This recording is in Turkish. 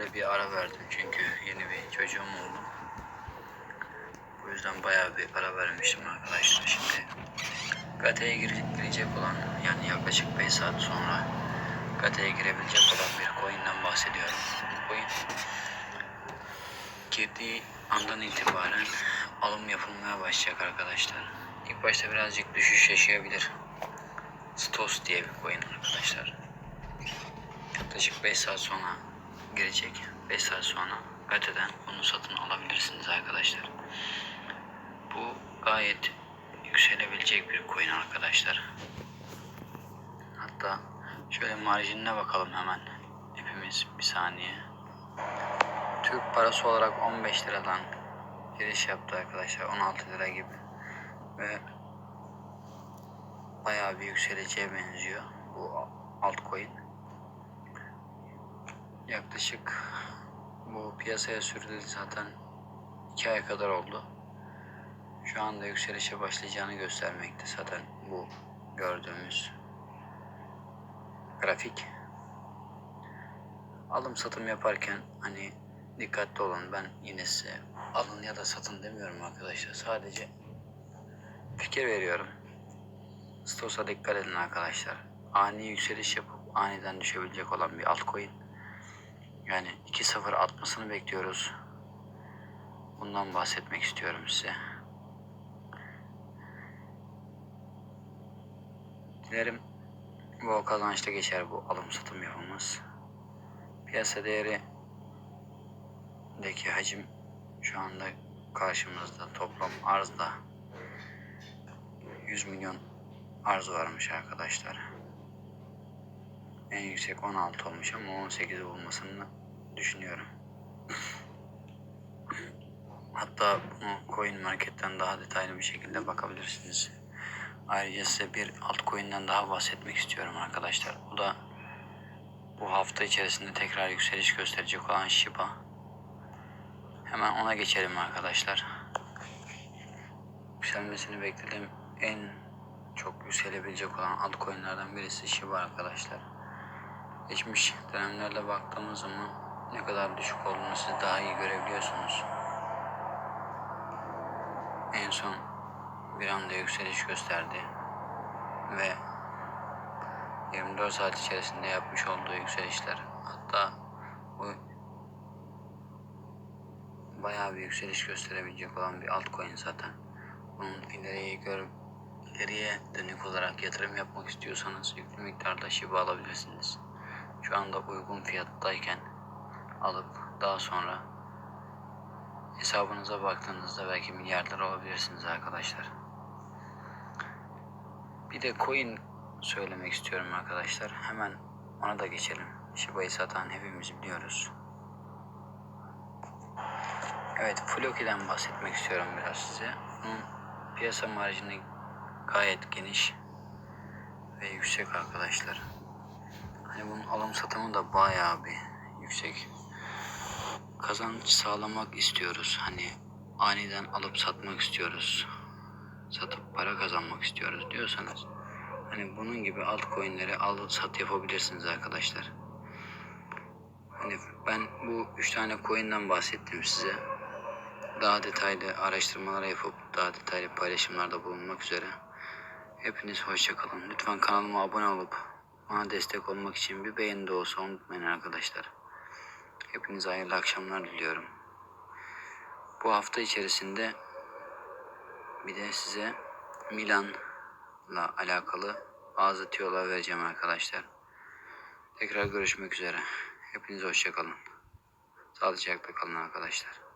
Gate'e bir ara verdim çünkü yeni bir çocuğum oldu. Bu yüzden bayağı bir ara vermiştim arkadaşlar. Şimdi Gate'ye girecek olan yani yaklaşık 5 saat sonra Gate'ye girebilecek olan bir coin'den bahsediyorum. Coin girdiği andan itibaren alım yapılmaya başlayacak arkadaşlar. İlk başta birazcık düşüş yaşayabilir. Stos diye bir coin arkadaşlar. Yaklaşık 5 saat sonra girecek. 5 saat sonra Gate'den bunu satın alabilirsiniz arkadaşlar. Bu gayet yükselebilecek bir coin arkadaşlar. Hatta şöyle marjinine bakalım hemen. Hepimiz bir saniye. Türk parası olarak 15 liradan giriş yaptı arkadaşlar. 16 lira gibi. Ve bayağı bir yükseleceğe benziyor bu altcoin. Yaklaşık bu piyasaya sürüldü zaten 2 ay kadar oldu. Şu anda yükselişe başlayacağını göstermekte zaten bu gördüğümüz grafik. Alım satım yaparken hani dikkatli olun. Ben yine size alın ya da satın demiyorum arkadaşlar. Sadece fikir veriyorum. Stos'a dikkat edin arkadaşlar. Ani yükseliş yapıp aniden düşebilecek olan bir altcoin. Yani 2-0 atmasını bekliyoruz. Bundan bahsetmek istiyorum size. Dilerim bu kazançta geçer bu alım satım yapımız. Piyasa değeri deki hacim şu anda karşımızda toplam arzda 100 milyon arz varmış arkadaşlar. En yüksek 16 olmuş ama 18'i bulmasını düşünüyorum. Hatta bunu coin marketten daha detaylı bir şekilde bakabilirsiniz. Ayrıca size bir altcoin'den daha bahsetmek istiyorum arkadaşlar. Bu da bu hafta içerisinde tekrar yükseliş gösterecek olan Shiba. Hemen ona geçelim arkadaşlar. Yükselmesini beklediğim en çok yükselebilecek olan altcoin'lerden birisi Shiba arkadaşlar. Geçmiş dönemlerde baktığımız zaman ne kadar düşük olduğunu siz daha iyi görebiliyorsunuz. En son bir anda yükseliş gösterdi ve 24 saat içerisinde yapmış olduğu yükselişler hatta bu bayağı bir yükseliş gösterebilecek olan bir altcoin zaten. Bunun ileriye gör ileriye dönük olarak yatırım yapmak istiyorsanız yüklü miktarda Shiba alabilirsiniz. Şu anda uygun fiyattayken alıp daha sonra hesabınıza baktığınızda belki milyarder olabilirsiniz arkadaşlar. Bir de coin söylemek istiyorum arkadaşlar. Hemen ona da geçelim. Shiba'yı satan hepimiz biliyoruz. Evet, Floki'den bahsetmek istiyorum biraz size. Bunun piyasa marjini gayet geniş ve yüksek arkadaşlar. Hani bunun alım satımı da bayağı bir yüksek. Kazanç sağlamak istiyoruz. Hani aniden alıp satmak istiyoruz. Satıp para kazanmak istiyoruz diyorsanız hani bunun gibi altcoin'leri al sat yapabilirsiniz arkadaşlar. Hani ben bu üç tane coin'den bahsettim size. Daha detaylı araştırmalar yapıp daha detaylı paylaşımlarda bulunmak üzere. Hepiniz hoşça kalın. Lütfen kanalıma abone olup bana destek olmak için bir beğeni de olsa unutmayın arkadaşlar. Hepinize hayırlı akşamlar diliyorum. Bu hafta içerisinde bir de size Milan'la alakalı bazı tiyolar vereceğim arkadaşlar. Tekrar görüşmek üzere. Hepiniz hoşça kalın. Sağlıcakla kalın arkadaşlar.